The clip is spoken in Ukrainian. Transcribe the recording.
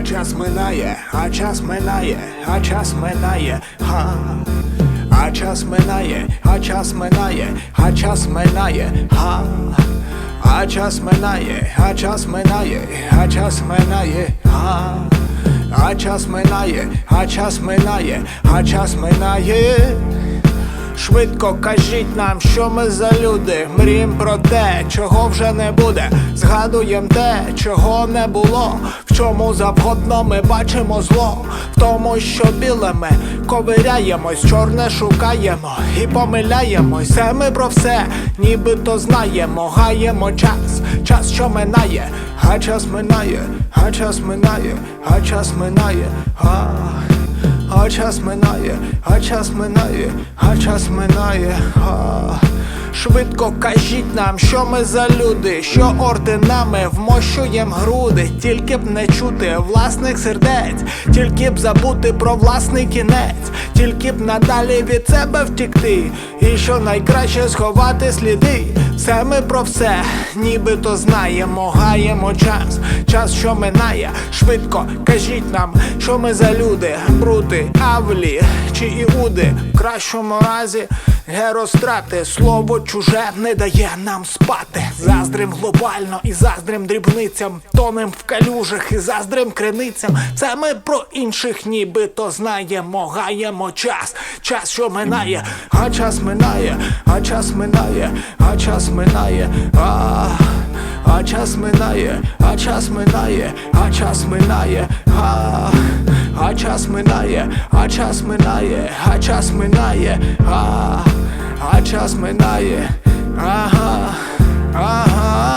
а час минає, а час минає, а час минає, га. А час минає, а час минає, а час минає, га. А час минає, а час минає, а час минає, га. А час минає, а час минає, а час минає. Швидко кажіть нам, що ми за люди. Мрієм про те, чого вже не буде. Згадуєм те, чого не було. В чому завгодно ми бачимо зло. В тому, що біле ми ковиряємось, чорне шукаємо і помиляємось. Все ми про все, нібито знаємо, гаємо час, час, що минає, а час минає, а час минає, а час минає. А... А час минає, а час минає, а час минає. А. Швидко кажіть нам, що ми за люди, що орденами вмощуєм груди, тільки б не чути власних сердець, тільки б забути про власний кінець, тільки б надалі від себе втікти, і що найкраще сховати сліди. Все ми про все, нібито знаємо, гаємо час, час, що минає, швидко кажіть нам, що ми за люди, брути, авлі чи іуди, в кращому разі герострати, слово чуже не дає нам спати. Заздрим глобально і заздрим дрібницям, тонем в калюжах і заздрим криницям. Це ми про інших нібито знаємо, гаємо час, час, що минає, а час минає, а час минає, а час минає, а, а час минає, а час минає, а час минає, а, а час минає, а час минає, а час минає, а, а час минає, ага, ага.